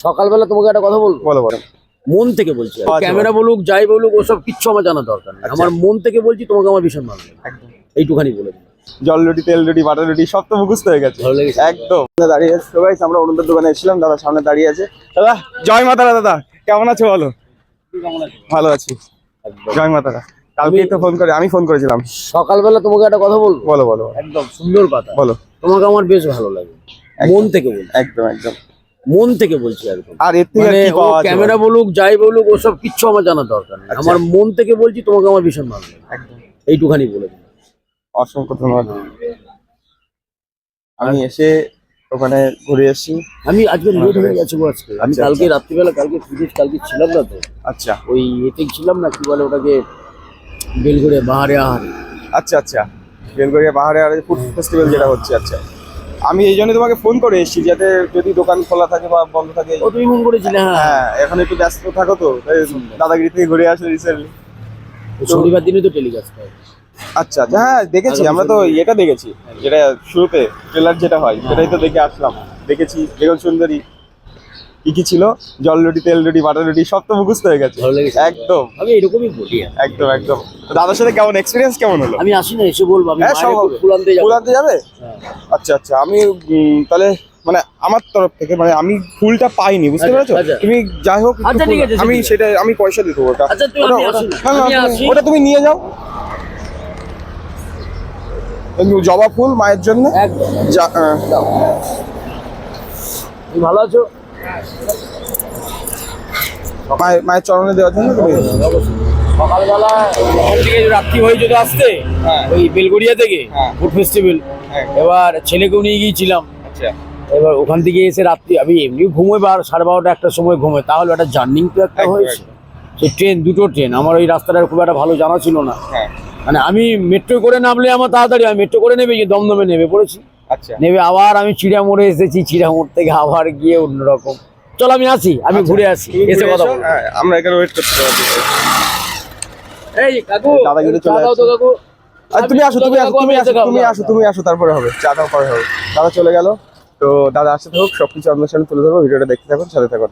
সকালবেলা তোমাকে একটা কথা বলব? বলো বলো। মন থেকে বলছি ক্যামেরা বলুক যাই বলুক ওসব কিচ্ছু আমার জানা দরকার নেই। আচ্ছা। আমার মন থেকে বলছি তোমাকে আমার ভীষণ ভালো লাগে। একদম। এইটুখানি বলে দিই জল রুটি তেল রুটি বাটার রুটি সব তো মুখস্থ হয়ে গেছে। ভালো লেগেছে? একদম। দাঁড়িয়ে আছে সবাই আমরা অনন্তের দোকানে এসেছিলাম দাদা সামনে দাঁড়িয়ে আছে। দাদা জয় মাতারা দাদা। কেমন আছো বলো? ভালো আছি। জয় মাতারা কালকেই তো ফোন করে আমি ফোন করেছিলাম। সকালবেলা তোমাকে একটা কথা বলব? বলো বলো। একদম সুন্দর কথা। বলো। তোমাকে আমার বেশ ভালো লাগে। মন থেকে বলছি। একদম একদম। মন থেকে বলছি একদম। আর এর থেকে মানে কি ও পাওয়া যাবে? ক্যামেরা বলুক যাই বলুক ওসব কিচ্ছু আমার জানা দরকার নেই। আচ্ছা। আমার মন থেকে বলছি তোমাকে আমার ভীষণ ভালো লাগে। একদম। এইটুখানি বলে দিই অসংখ্য ধন্যবাদ। আমি এসে ওখানে ঘুরে এসেছি আমি আজকে লেট হয়ে গেছে গো আজকে। আমি আচ্ছা, কালকে রাত্রিবেলা কালকে পুজো কালকে ছিলাম না তো। আচ্ছা। ওই এতে ছিলাম না কি বলে ওটাকে বেলঘরে বাহারে আহারে। আচ্ছা আচ্ছা। বেলগড়িয়া পাহাড়ে আর ফুড ফেস্টিভ্যাল যেটা হচ্ছে আচ্ছা। আমি এই জন্য তোমাকে ফোন করে এসেছি যাতে যদি দোকান খোলা থাকে বা বন্ধ থাকে ও তুমি ফোন করেছিলে হ্যাঁ। হ্যাঁ এখন একটু ব্যস্ত থাকো তো দাদাগিরি থেকে ঘুরে আসলে রিসেন্টলি শনিবার দিনে তো টেলিকাস্ট হয়। আচ্ছা আচ্ছা হ্যাঁ দেখেছি আমরা তো এটা দেখেছি যেটা শুরুতে ট্রেলার যেটা হয় সেটাই তো দেখে আসলাম। দেখেছি বেগম সুন্দরী। কি কি ছিল? জল রুটি তেল রুটি বাটার রুটি সব তো মুখস্থ হয়ে গেছে। ভালো লেগেছে। একদম। আমি এরকমই বলি একদম একদম। দাদার সাথে কেমন এক্সপিরিয়েন্স কেমন হলো? আমি আসি না এসে বলব। আমি হ্যাঁ সব হবে। ফুলান্তে যাব। যাবে? হ্যাঁ। আচ্ছা আচ্ছা। আমি তাহলে মানে আমার তরফ থেকে মানে আমি ফুলটা পাইনি বুঝতে আচ্ছা, পেরেছ? আচ্ছা। তুমি যাই হোক আচ্ছা, আমি সেটা আমি পয়সা দেবো ওটা। আচ্ছা, তুমি- ওটা- তুমি- ওটা তুমি নিয়ে যাও। জবা ফুল মায়ের জন্য। একদম। যা- তুমি ভালো আছো? মায়ের মায়ের চরণে দেওয়ার জন্য অবশ্যই। সকালবেলা ওখান থেকে রাত্রি হয়ে আসতে হ্যাঁ। ওই বেলগড়িয়া থেকে হ্যাঁ। Food festival. এবার ছেলেকেও নিয়ে গিয়েছিলাম। আচ্ছা। এবার ওখান থেকে এসে রাত্রি আমি এমনি ঘুমোই সাড়ে বারোটা একটা সময় ঘুমোই। তাহলে একটা জার্নিং তো একটা হয়েছে। ট্রেন দুটো ট্রেন। আমার ওই রাস্তাটার খুব একটা ভালো জানা ছিল না। মানে আমি মেট্রো করে নামলে আমার তাড়াতাড়ি আমি মেট্রো করে নেবে দমদমে নেমে পড়েছি। নেবে আবার আমি চিড়ামোড়ে এসেছি চিড়ামোড় থেকে আবার গিয়ে অন্যরকম। চল আমি আসি আমি ঘুরে আসি এসে কথা বলব। হ্যাঁ, আমরা এখানে ওয়েট করতে পারব। এই কাকু দাদাগিরি চলে চা দাও তো কাকু। আর তুমি আসো তুমি আসো তুমি আসো তুমি আসো তুমি আসো তারপরে হবে। চা দাও পরে হবে। দাদা চলে গেল। তো দাদা আসতে থাকুক সবকিছু আপনার সামনে তুলে ধরবো ভিডিওটা দেখতে থাকুন সাথে থাকুন।